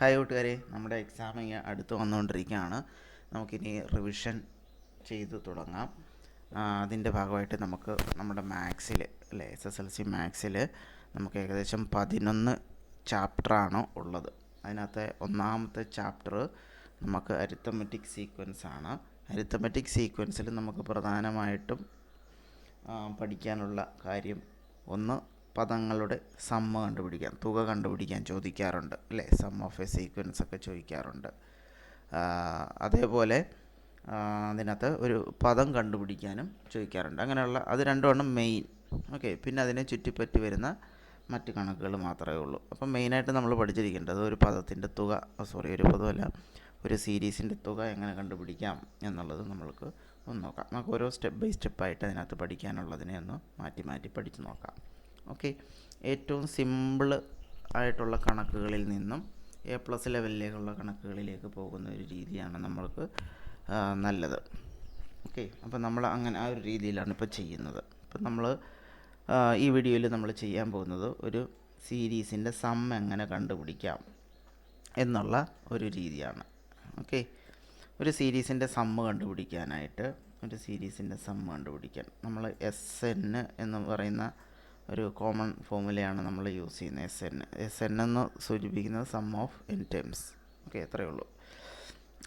Hi കൂട്ടുകാരെ നമ്മുടെ exam അടുത്ത് വന്നുകൊണ്ടിരിക്കുകയാണ്. നമുക്കിനി റിവിഷൻ ചെയ്ത് തുടങ്ങാം. അതിന്റെ ഭാഗമായിട്ട് നമുക്ക് നമ്മുടെ മാത്സിൽ അല്ലേ? എസ് എസ് എൽ സി മാത്സിൽ നമുക്ക് ഏകദേശം പതിനൊന്ന് ചാപ്റ്ററാണ് ഉള്ളത്. അതിനകത്തെ ഒന്നാമത്തെ ചാപ്റ്റർ നമുക്ക് അരിത്തമെറ്റിക് സീക്വൻസ് ആണ്. അരിത്തമെറ്റിക് സീക്വൻസിൽ നമുക്ക് പ്രധാനമായിട്ടും പഠിക്കാനുള്ള കാര്യം ഒന്ന് പദങ്ങളുടെ സമ്മ കണ്ടുപിടിക്കാൻ തുക കണ്ടുപിടിക്കാൻ ചോദിക്കാറുണ്ട് അല്ലേ? സം ഓഫ് എ സീക്വൻസ് ഒക്കെ ചോദിക്കാറുണ്ട്. അതേപോലെ അതിനകത്ത് ഒരു പദം കണ്ടുപിടിക്കാനും ചോദിക്കാറുണ്ട്. അങ്ങനെയുള്ള അത് രണ്ടുമാണ് മെയിൻ ഓക്കെ പിന്നെ അതിനെ ചുറ്റിപ്പറ്റി വരുന്ന മറ്റ് കണക്കുകൾ മാത്രമേ ഉള്ളൂ. അപ്പം മെയിനായിട്ട് നമ്മൾ പഠിച്ചിരിക്കേണ്ടത് ഒരു പദത്തിന്റെ തുക സോറി ഒരു പദമല്ല ഒരു സീരീസിന്റെ തുക എങ്ങനെ കണ്ടുപിടിക്കാം എന്നുള്ളത് നമ്മൾക്ക് ഒന്ന് നോക്കാം. നമുക്ക് ഓരോ സ്റ്റെപ്പ് ബൈ സ്റ്റെപ്പായിട്ട് അതിനകത്ത് പഠിക്കാനുള്ളതിനെ ഒന്ന് മാറ്റി മാറ്റി പഠിച്ച് നോക്കാം. ഓക്കെ. ഏറ്റവും സിമ്പിൾ ആയിട്ടുള്ള കണക്കുകളിൽ നിന്നും എ പ്ലസ് ലെവലിലേക്കുള്ള കണക്കുകളിലേക്ക് പോകുന്ന ഒരു രീതിയാണ് നമ്മൾക്ക് നല്ലത്. ഓക്കെ. അപ്പോൾ നമ്മൾ അങ്ങനെ ആ ഒരു രീതിയിലാണ് ഇപ്പോൾ ചെയ്യുന്നത്. ഇപ്പം നമ്മൾ ഈ വീഡിയോയിൽ നമ്മൾ ചെയ്യാൻ പോകുന്നത് ഒരു സീരീസിന്റെ സം എങ്ങനെ കണ്ടുപിടിക്കാം എന്നുള്ള ഒരു രീതിയാണ്. ഓക്കെ. ഒരു സീരീസിന്റെ സമ്മ് കണ്ടുപിടിക്കാനായിട്ട് ഒരു സീരീസിന്റെ സം കണ്ടുപിടിക്കാൻ. നമ്മൾ എസ് എന്ന് പറയുന്ന ഒരു കോമൺ ഫോമുലയാണ് നമ്മൾ യൂസ് ചെയ്യുന്നത്. എസ് എൻ എസ് എൻ എന്ന് സൂചിപ്പിക്കുന്നത് sum of N terms okay അത്രയേ ഉള്ളൂ.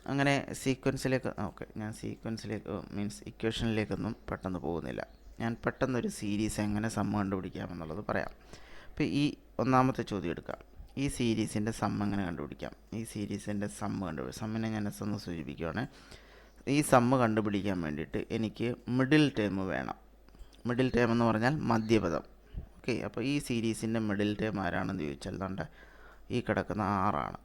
അങ്ങനെ സീക്വൻസിലേക്ക് ഓക്കെ ഞാൻ സീക്വൻസിലേക്ക് മീൻസ് ഇക്വേഷനിലേക്കൊന്നും പെട്ടെന്ന് പോകുന്നില്ല. ഞാൻ പെട്ടെന്നൊരു സീരീസ് എങ്ങനെ സമ്മ കണ്ടുപിടിക്കാമെന്നുള്ളത് പറയാം. അപ്പോൾ ഈ ഒന്നാമത്തെ ചോദ്യം എടുക്കാം. ഈ സീരീസിന്റെ സമ്മ എങ്ങനെ കണ്ടുപിടിക്കാം? ഈ സീരീസിന്റെ സമ്മ കണ്ടുപിടിക്കാം സമ്മിനെ ഞാൻ എസ് എന്ന് സൂചിപ്പിക്കുകയാണ് ഈ സമ്മ കണ്ടുപിടിക്കാൻ വേണ്ടിയിട്ട് എനിക്ക് മിഡിൽ ടേം വേണം. മിഡിൽ ടേം എന്ന് പറഞ്ഞാൽ മധ്യപദം. ഓക്കെ അപ്പോൾ ഈ സീരീസിന്റെ മിഡിൽ ടേം ആരാണെന്ന് ചോദിച്ചാൽ ദാണ്ട ഈ കിടക്കുന്ന ആറാണ്.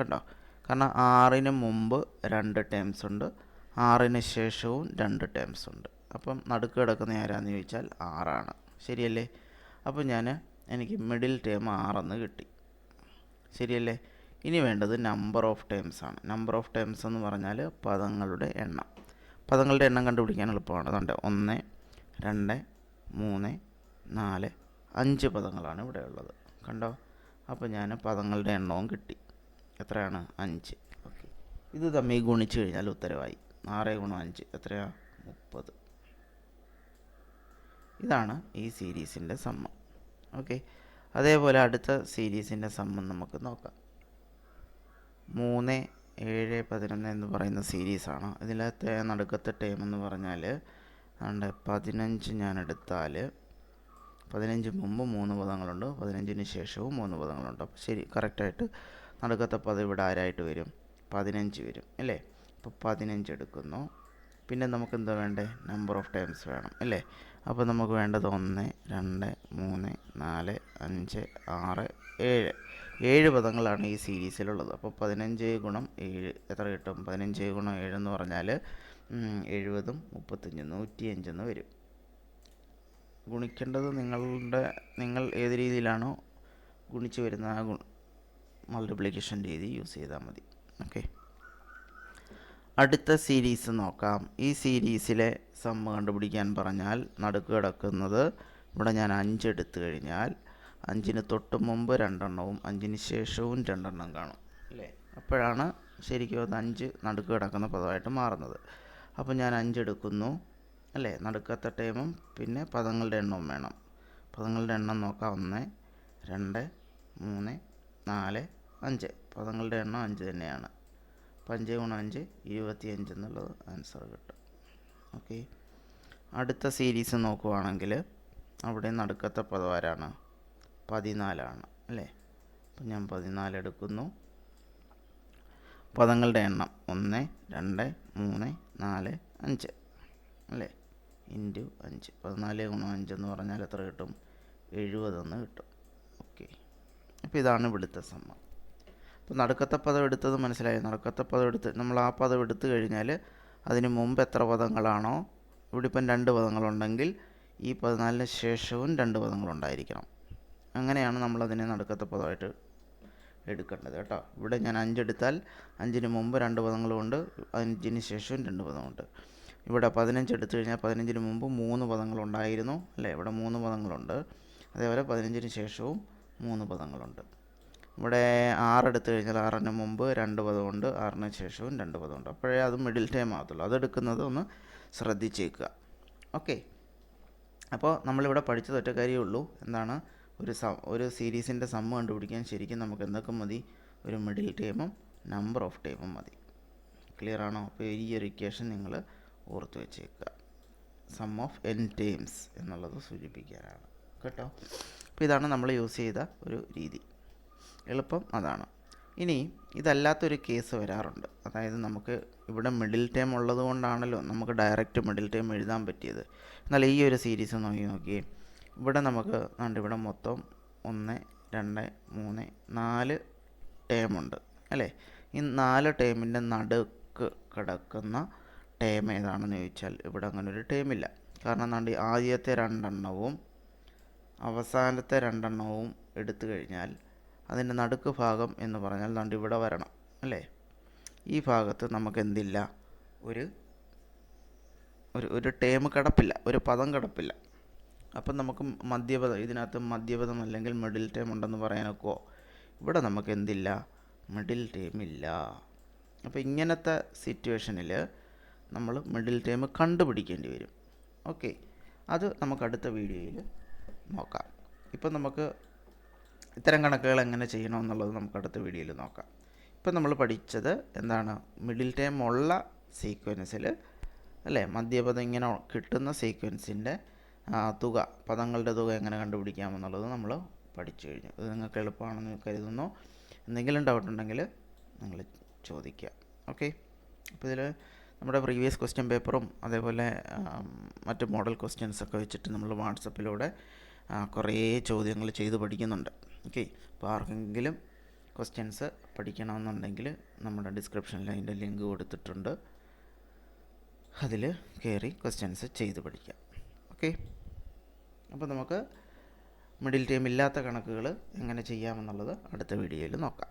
കണ്ടോ? കാരണം ആറിന് മുമ്പ് രണ്ട് ടേംസ് ഉണ്ട് ആറിന് ശേഷവും രണ്ട് ടേംസ് ഉണ്ട്. അപ്പം നടുക്ക് കിടക്കുന്ന ആരാന്ന് ചോദിച്ചാൽ ആറാണ്. ശരിയല്ലേ? അപ്പോൾ ഞാൻ എനിക്ക് മിഡിൽ ടേം ആറെന്ന് കിട്ടി. ശരിയല്ലേ? ഇനി വേണ്ടത് നമ്പർ ഓഫ് ടേംസ് ആണ്. നമ്പർ ഓഫ് ടേംസ് എന്ന് പറഞ്ഞാൽ പദങ്ങളുടെ എണ്ണം. പദങ്ങളുടെ എണ്ണം കണ്ടുപിടിക്കാൻ എളുപ്പമാണ്. അതുകൊണ്ട് ഒന്ന് രണ്ട് മൂന്ന് നാല്. അഞ്ച് പദങ്ങളാണ് ഇവിടെ ഉള്ളത്. കണ്ടോ? അപ്പോൾ ഞാൻ പദങ്ങളുടെ എണ്ണവും കിട്ടി. എത്രയാണ്? അഞ്ച്. ഓക്കെ. ഇത് തമ്മിൽ ഗുണിച്ച് കഴിഞ്ഞാൽ ഉത്തരവായി. ആറ് ഗുണം അഞ്ച്. എത്രയാണ് മുപ്പത്. ഇതാണ് ഈ സീരീസിന്റെ സമ്മം. ഓക്കെ. അതേപോലെ അടുത്ത സീരീസിന്റെ സമ്മം നമുക്ക് നോക്കാം. മൂന്ന് ഏഴ് പതിനൊന്ന് എന്ന് പറയുന്ന സീരീസാണ്. ഇതിലത്തെ നടുക്കത്തെ ടൈം എന്ന് പറഞ്ഞാൽ അതുകൊണ്ട് പതിനഞ്ച് ഞാൻ എടുത്താൽ പതിനഞ്ച് മുമ്പ് മൂന്ന് പദങ്ങളുണ്ട് പതിനഞ്ചിന് ശേഷവും മൂന്ന് പദങ്ങളുണ്ട്. അപ്പോൾ ശരി കറക്റ്റായിട്ട് നടുക്കത്തെ പദം ഇവിടെ ആരായിട്ട് വരും? പതിനഞ്ച് വരും അല്ലേ? അപ്പോൾ പതിനഞ്ച് എടുക്കുന്നു. പിന്നെ നമുക്ക് എന്താ വേണ്ടേ? നമ്പർ ഓഫ് ടൈംസ് വേണം അല്ലേ? അപ്പോൾ നമുക്ക് വേണ്ടത് ഒന്ന് രണ്ട് മൂന്ന് നാല് അഞ്ച് ആറ് ഏഴ്. ഏഴ് പദങ്ങളാണ് ഈ സീരീസിലുള്ളത്. അപ്പോൾ പതിനഞ്ച് ഗുണം ഏഴ് എത്ര കിട്ടും? പതിനഞ്ച് ഗുണം ഏഴ് എന്ന് പറഞ്ഞാൽ എഴുപതും മുപ്പത്തഞ്ച് നൂറ്റിയഞ്ചെന്ന് വരും. ഗുണിക്കേണ്ടത് നിങ്ങളുടെ നിങ്ങൾ ഏത് രീതിയിലാണോ ഗുണിച്ച് വരുന്ന ആ ഗുണ മൾട്ടിപ്ലിക്കേഷൻ രീതി യൂസ് ചെയ്താൽ മതി. ഓക്കെ അടുത്ത സീരീസ് നോക്കാം. ഈ സീരീസിലെ സം കണ്ടുപിടിക്കാൻ പറഞ്ഞാൽ നടുക്ക് കിടക്കുന്നത് ഇവിടെ ഞാൻ അഞ്ച് എടുത്തു കഴിഞ്ഞാൽ അഞ്ചിന് തൊട്ട് മുമ്പ് രണ്ടെണ്ണവും അഞ്ചിന് ശേഷവും രണ്ടെണ്ണം കാണും. അല്ലേ? അപ്പോഴാണ് ശരിക്കും അത് അഞ്ച് നടുക്ക് കിടക്കുന്ന പദമായിട്ട് മാറുന്നത്. അപ്പോൾ ഞാൻ അഞ്ച് എടുക്കുന്നു. അല്ലേ? നടുക്കത്തെ ടൈമും പിന്നെ പദങ്ങളുടെ എണ്ണവും വേണം. പദങ്ങളുടെ എണ്ണം നോക്കാം. ഒന്ന് രണ്ട് മൂന്ന് നാല് അഞ്ച്. പദങ്ങളുടെ എണ്ണം അഞ്ച് തന്നെയാണ്. അപ്പം അഞ്ച് ഗുണം അഞ്ച് ഇരുപത്തി അഞ്ച് എന്നുള്ളത് ആൻസർ കിട്ടും. ഓക്കെ അടുത്ത സീരീസ് നോക്കുവാണെങ്കിൽ അവിടെ നടുക്കത്തെ പദം ആരാണ്? പതിനാലാണ്. അല്ലേ? അപ്പം ഞാൻ പതിനാല് എടുക്കുന്നു. പദങ്ങളുടെ എണ്ണം ഒന്ന് രണ്ട് മൂന്ന് നാല് അഞ്ച്. അല്ലേ? ഇന്റു അഞ്ച്. പതിനാല് ഗുണം അഞ്ചെന്ന് പറഞ്ഞാൽ എത്ര കിട്ടും? എഴുപതെന്ന് കിട്ടും. ഓക്കെ. അപ്പോൾ ഇതാണ് ഇവിടുത്തെ സമ്മ. അപ്പോൾ നടുക്കത്തെ പദം എടുത്തത് മനസ്സിലായി? നടുക്കത്തെ പദം എടുത്ത് നമ്മൾ ആ പദം എടുത്തു കഴിഞ്ഞാൽ അതിന് മുമ്പ് എത്ര പദങ്ങളാണോ? ഇവിടെ ഇപ്പം രണ്ട് പദങ്ങളുണ്ടെങ്കിൽ ഈ പതിനാലിന് ശേഷവും രണ്ട് പദങ്ങളുണ്ടായിരിക്കണം. അങ്ങനെയാണ് നമ്മളതിനെ നടുക്കത്തെ പദമായിട്ട് എടുക്കേണ്ടത് കേട്ടോ. ഇവിടെ ഞാൻ അഞ്ചെടുത്താൽ അഞ്ചിന് മുമ്പ് രണ്ട് പദങ്ങളുമുണ്ട് അഞ്ചിന് ശേഷവും രണ്ട് പദമുണ്ട്. ഇവിടെ പതിനഞ്ച് എടുത്തു കഴിഞ്ഞാൽ പതിനഞ്ചിന് മുമ്പ് മൂന്ന് പദങ്ങളുണ്ടായിരുന്നു അല്ലേ? ഇവിടെ മൂന്ന് പദങ്ങളുണ്ട്. അതേപോലെ പതിനഞ്ചിന് ശേഷവും മൂന്ന് പദങ്ങളുണ്ട്. ഇവിടെ ആറ് എടുത്തു കഴിഞ്ഞാൽ ആറിന് മുമ്പ് രണ്ട് പദമുണ്ട് ആറിന് ശേഷവും രണ്ട് പദമുണ്ട്. അപ്പോഴേ അത് മിഡിൽ ടൈം ആകത്തുള്ളൂ. അതെടുക്കുന്നത് ഒന്ന് ശ്രദ്ധിച്ചേക്കുക. ഓക്കെ അപ്പോൾ നമ്മളിവിടെ പഠിച്ചത് ഒറ്റ കാര്യമേ ഉള്ളൂ. എന്താണ്? ഒരു സം ഒരു സീരീസിന്റെ സമ്മ് കണ്ടുപിടിക്കാൻ ശരിക്കും നമുക്ക് എന്തൊക്കെ മതി? ഒരു മിഡിൽ ടൈമും നമ്പർ ഓഫ് ടൈമും മതി. ക്ലിയർ ആണോ? അപ്പോൾ ഈ ഒരു ഇക്വേഷൻ നിങ്ങൾ ഓർത്ത് വെച്ചേക്കുക. സം ഓഫ് എൻ ടേംസ് എന്നുള്ളത് സൂചിപ്പിക്കാനാണ്. കേട്ടോ? അപ്പോൾ ഇതാണ് നമ്മൾ യൂസ് ചെയ്ത ഒരു രീതി. എളുപ്പം അതാണ്. ഇനി ഇതല്ലാത്തൊരു കേസ് വരാറുണ്ട്. അതായത് നമുക്ക് ഇവിടെ മിഡിൽ ടേം ഉള്ളത് കൊണ്ടാണല്ലോ നമുക്ക് ഡയറക്റ്റ് മിഡിൽ ടേം എഴുതാൻ പറ്റിയത്. എന്നാൽ ഈ ഒരു സീരീസ് നോക്കി നോക്കി ഇവിടെ നമുക്ക് കണ്ട് ഇവിടെ മൊത്തം ഒന്ന് രണ്ട് മൂന്ന് നാല് ടേമുണ്ട് അല്ലേ? ഈ നാല് ടേമിന്റെ നടുക്ക് കിടക്കുന്ന ടേം ഏതാണെന്ന് ചോദിച്ചാൽ ഇവിടെ അങ്ങനെ ഒരു ടേം ഇല്ല കാരണം എന്താണ്ട് ആദ്യത്തെ രണ്ടെണ്ണവും അവസാനത്തെ രണ്ടെണ്ണവും എടുത്തു കഴിഞ്ഞാൽ അതിന്റെ നടുക്ക് ഭാഗം എന്ന് പറഞ്ഞാൽ ദാണ്ട് ഇവിടെ വരണം അല്ലേ? ഈ ഭാഗത്ത് നമുക്ക് എന്തില്ല ഒരു ഒരു ഒരു ടേം കിടപ്പില്ല ഒരു പദം കിടപ്പില്ല. അപ്പം നമുക്ക് മധ്യപദം ഇതിനകത്ത് മധ്യപദം അല്ലെങ്കിൽ മിഡിൽ ടേം ഉണ്ടെന്ന് പറയാനൊക്കെ ഇവിടെ നമുക്ക് എന്തില്ല മിഡിൽ ടേം ഇല്ല. അപ്പോൾ ഇങ്ങനത്തെ സിറ്റുവേഷനിൽ നമ്മൾ മിഡിൽ ടേം കണ്ടുപിടിക്കേണ്ടി വരും. ഓക്കെ അത് നമുക്ക് അടുത്ത വീഡിയോയിൽ നോക്കാം. ഇപ്പം നമുക്ക് ഇത്തരം കണക്കുകൾ എങ്ങനെ ചെയ്യണമെന്നുള്ളത് നമുക്ക് അടുത്ത വീഡിയോയിൽ നോക്കാം. ഇപ്പം നമ്മൾ പഠിച്ചത് എന്താണ്? മിഡിൽ ടൈം ഉള്ള സീക്വൻസിൽ അല്ലേ? മധ്യപദം ഇങ്ങനെ കിട്ടുന്ന സീക്വൻസിന്റെ തുക പദങ്ങളുടെ തുക എങ്ങനെ കണ്ടുപിടിക്കാമെന്നുള്ളത് നമ്മൾ പഠിച്ചു കഴിഞ്ഞു. ഇത് നിങ്ങൾക്ക് എളുപ്പമാണെന്ന് കരുതുന്നു. എന്തെങ്കിലും ഡൗട്ട് ഉണ്ടെങ്കിൽ നിങ്ങൾ ചോദിക്കുക. ഓക്കെ അപ്പോൾ ഇതിൽ നമ്മുടെ പ്രീവിയസ് ക്വസ്റ്റ്യൻ പേപ്പറും അതേപോലെ മറ്റ് മോഡൽ ക്വസ്റ്റ്യൻസ് ഒക്കെ വെച്ചിട്ട് നമ്മൾ വാട്സപ്പിലൂടെ കുറേ ചോദ്യങ്ങൾ ചെയ്ത് പഠിക്കുന്നുണ്ട്. ഓക്കെ അപ്പോൾ ആർക്കെങ്കിലും ക്വസ്റ്റ്യൻസ് പഠിക്കണമെന്നുണ്ടെങ്കിൽ നമ്മുടെ ഡിസ്ക്രിപ്ഷനിൽ അതിന്റെ ലിങ്ക് കൊടുത്തിട്ടുണ്ട്. അതിൽ കയറി ക്വസ്റ്റ്യൻസ് ചെയ്ത് പഠിക്കാം. ഓക്കെ അപ്പോൾ നമുക്ക് മിഡിൽ ടൈം ഇല്ലാത്ത കണക്കുകൾ എങ്ങനെ ചെയ്യാമെന്നുള്ളത് അടുത്ത വീഡിയോയിൽ നോക്കാം.